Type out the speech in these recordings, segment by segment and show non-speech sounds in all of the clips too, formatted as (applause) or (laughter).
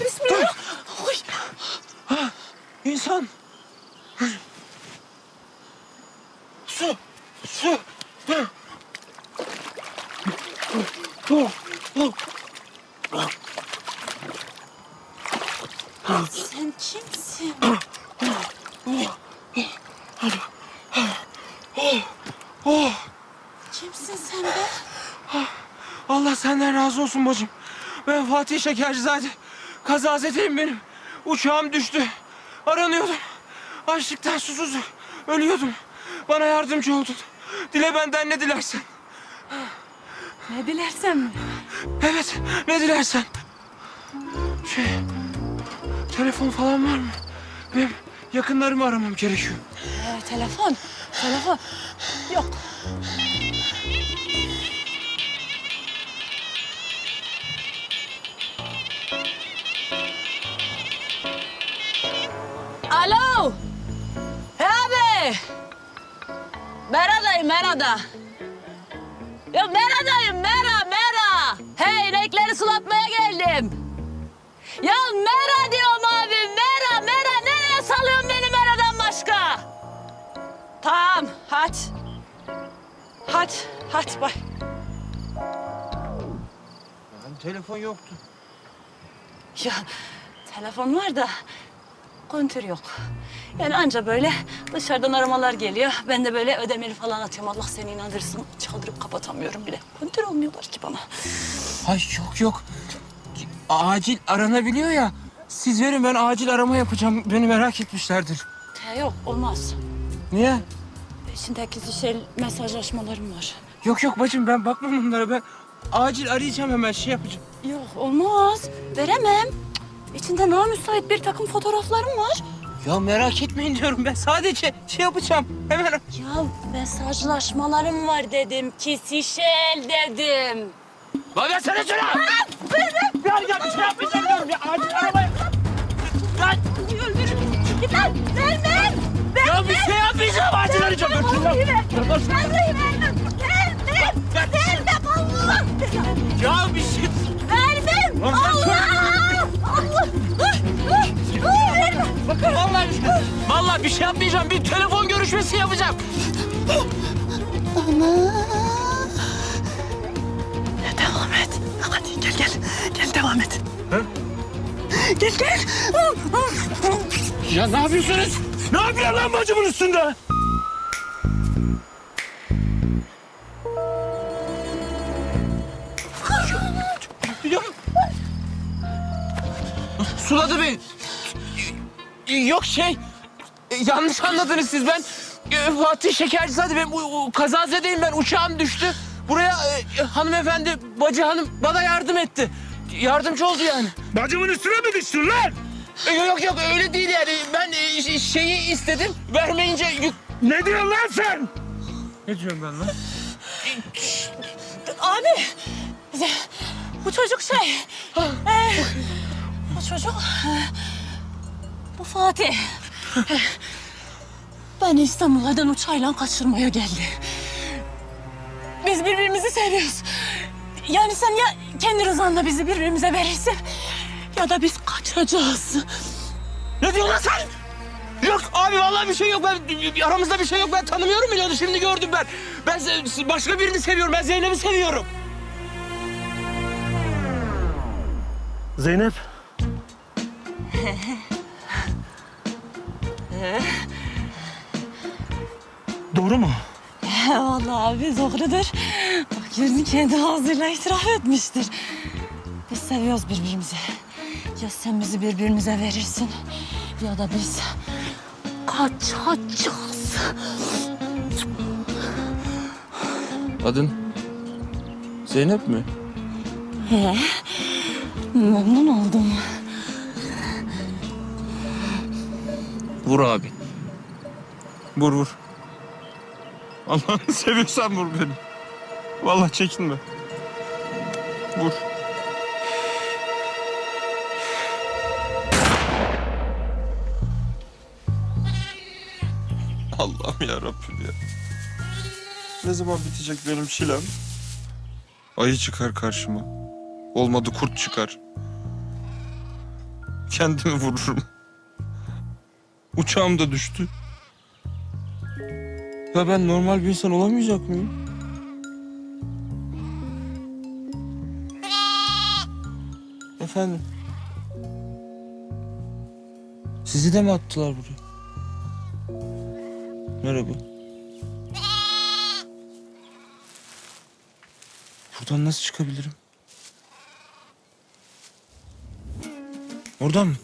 bismillah. Oy. İnsan. Su. Su. Oh, oh. Sen kimsin? Kimsin sen be? Allah senden razı olsun bacım. Ben Fatih Şekercizade. Kazazeteyim benim. Uçağım düştü. Aranıyordum. Açlıktan susuz ölüyordum. Bana yardımcı oldun. Dile benden ne dilersen. Ne dilersen mi? Evet, ne dilersen. Şey, telefon falan var mı? Benim yakınlarımı aramam gerekiyor. Ee, telefon. Telefon. Yok. Alo. He abi. Mera'dayım Mera'da. Ya Mera'dayım Mera Mera. Hey inekleri sulatmaya geldim. Ya Mera diyorum abi Mera Mera. Nereye salıyorsun beni Mera'dan başka? Tamam hadi. Hadi hadi bay. Yani telefon yoktu. Ya telefon var da kontür yok. Yani anca böyle dışarıdan aramalar geliyor. Ben de böyle ödemeli falan atıyorum. Allah seni inandırsın. Çaldırıp kapatamıyorum bile. Kontür olmuyorlar ki bana. Ay yok yok. Acil aranabiliyor ya. Siz verin ben acil arama yapacağım. Beni merak etmişlerdir. He, yok olmaz. Niye? Şimdi kişisel mesajlaşmalarım var. Yok yok bacım ben bakmam onlara. Ben acil arayacağım hemen şey yapacağım. Yok olmaz. Veremem. İçinde namüsait bir takım fotoğraflarım var. Ya merak etmeyin diyorum ben sadece şey yapacağım. Hemen Ya mesajlaşmalarım var dedim. Kişisel dedim. Lan versene şunu! Ya ya bir şey yapmayacağım diyorum ya acil arabaya. Lan. Git lan. Vermem. ya bir şey yapmayacağım acil arayacağım. Dur. Vallahi vermem. Vermem. Vermem Allah. Ya bir şey... şey yapmayacağım. Bir telefon görüşmesi yapacağım. Devam et. Hadi gel gel. Gel devam et. Gel gel. Ya ne yapıyorsunuz? Ne yapıyor lan bacımın üstünde? Suladı beni. Yok şey, e, yanlış anladınız siz. Ben e, Fatih Şekercizade, ben u- u- kazazedeyim ben. Uçağım düştü. Buraya e, hanımefendi, bacı hanım bana yardım etti. Yardımcı oldu yani. Bacımın üstüne mi düştün lan? E, Yok yok öyle değil yani. Ben e, şeyi istedim. Vermeyince yük... Ne diyorsun lan sen? Ne diyorum ben lan? Abi. Bu çocuk şey. ee, bu çocuk. ee, bu Fatih. Ben İstanbul'dan uçağıyla kaçırmaya geldi. Biz birbirimizi seviyoruz. Yani sen ya kendi rızanla bizi birbirimize verirsin ya da biz kaçacağız. Ne diyorsun lan sen? Yok abi vallahi bir şey yok. Ben aramızda bir şey yok. Ben tanımıyorum bile onu şimdi gördüm ben. Ben başka birini seviyorum. Ben Zeynep'i seviyorum. Zeynep. (laughs) Doğru mu? He vallahi abi doğrudur. Bak yüzünü kendi ağzıyla itiraf etmiştir. Biz seviyoruz birbirimizi. Ya sen bizi birbirimize verirsin ya da biz kaçacağız. Adın Zeynep mi? He, memnun oldum. Vur abi. Vur vur. Allah'ını (laughs) seviyorsan vur beni. Vallahi çekinme. Vur. (laughs) Allah'ım ya Rabbim ya. Ne zaman bitecek benim çilem? Ayı çıkar karşıma. Olmadı kurt çıkar. kendimi vururum. Uçağım da düştü. Ya ben normal bir insan olamayacak mıyım? Efendim? Sizi de mi attılar buraya? Merhaba. Buradan nasıl çıkabilirim? Oradan mı?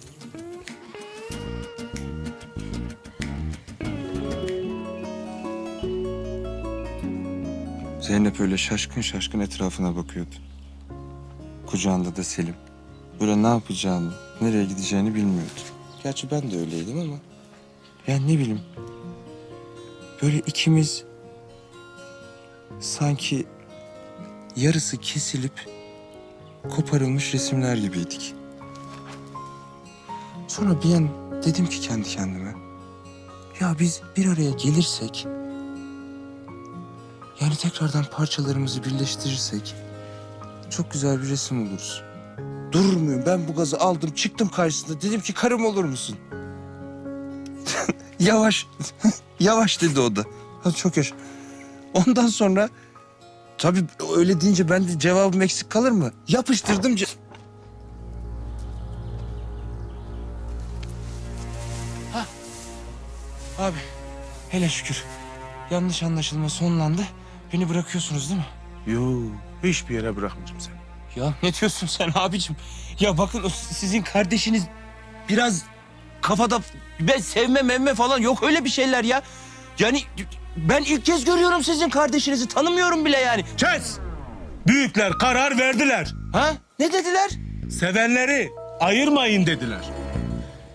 Zeynep öyle şaşkın şaşkın etrafına bakıyordu. Kucağında da Selim. Böyle ne yapacağını, nereye gideceğini bilmiyordu. Gerçi ben de öyleydim ama... Yani ne bileyim... Böyle ikimiz... Sanki... Yarısı kesilip... Koparılmış resimler gibiydik. Sonra bir an dedim ki kendi kendime... Ya biz bir araya gelirsek... Yani tekrardan parçalarımızı birleştirirsek çok güzel bir resim oluruz. Durur muyum? Ben bu gazı aldım, çıktım karşısında. Dedim ki karım olur musun? (laughs) yavaş, (laughs) yavaş dedi o da. Ha, çok yaş. Ondan sonra tabii öyle deyince ben de cevabım eksik kalır mı? Yapıştırdım. ce- Ha. Abi hele şükür. Yanlış anlaşılma sonlandı. Beni bırakıyorsunuz değil mi? Yo, hiçbir yere bırakmayacağım seni. Ya ne diyorsun sen abicim? Ya bakın o sizin kardeşiniz biraz kafada ben sevme memme falan yok öyle bir şeyler ya. Yani ben ilk kez görüyorum sizin kardeşinizi tanımıyorum bile yani. Kes! Büyükler karar verdiler. Ha? Ne dediler? Sevenleri ayırmayın dediler.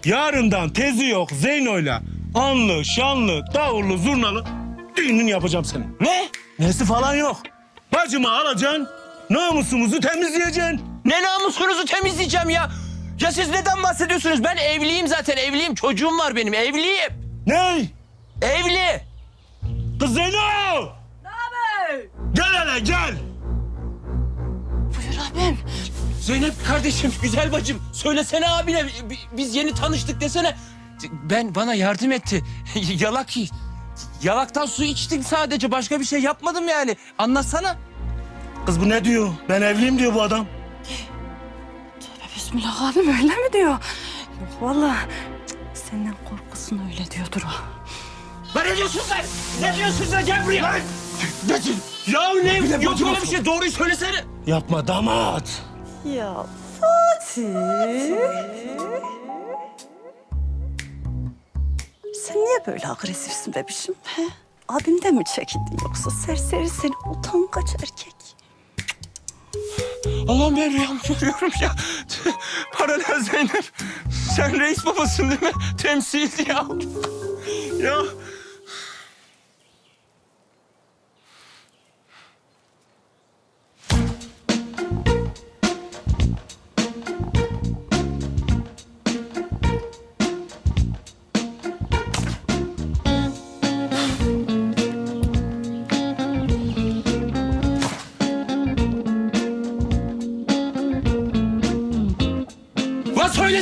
Yarından tezi yok Zeyno'yla anlı, şanlı, davullu, zurnalı düğünün yapacağım senin. Ne? Nesi falan yok. Bacımı alacaksın, namusumuzu temizleyeceksin. Ne namusunuzu temizleyeceğim ya? Ya siz neden bahsediyorsunuz? Ben evliyim zaten evliyim. Çocuğum var benim evliyim. Ney? Evli. Kız Zeyno! Gel hele gel. Buyur abim. Zeynep kardeşim, güzel bacım. Söylesene abine. bi- Biz yeni tanıştık desene. Ben bana yardım etti. (laughs) Yalak Yalaktan su içtim sadece. Başka bir şey yapmadım yani. Anlatsana. Kız bu ne diyor? Ben evliyim diyor bu adam. Bismillah abim öyle mi diyor? Yok vallahi cık, senden korkusun öyle diyordur o. Lan ne diyorsun sen? Ne diyorsun sen? Gel buraya. Lan. Ya ne? Yok öyle bir şey. Doğruyu söylesene. Yapma damat. Ya Fatih. Sen niye böyle agresifsin bebişim? He? Abimden mi çekindin yoksa serseri seni utangaç erkek? Allah'ım ben rüyamı görüyorum ya. Paralel Zeynep. Sen reis babasın değil mi? Temsildi ya. Ya.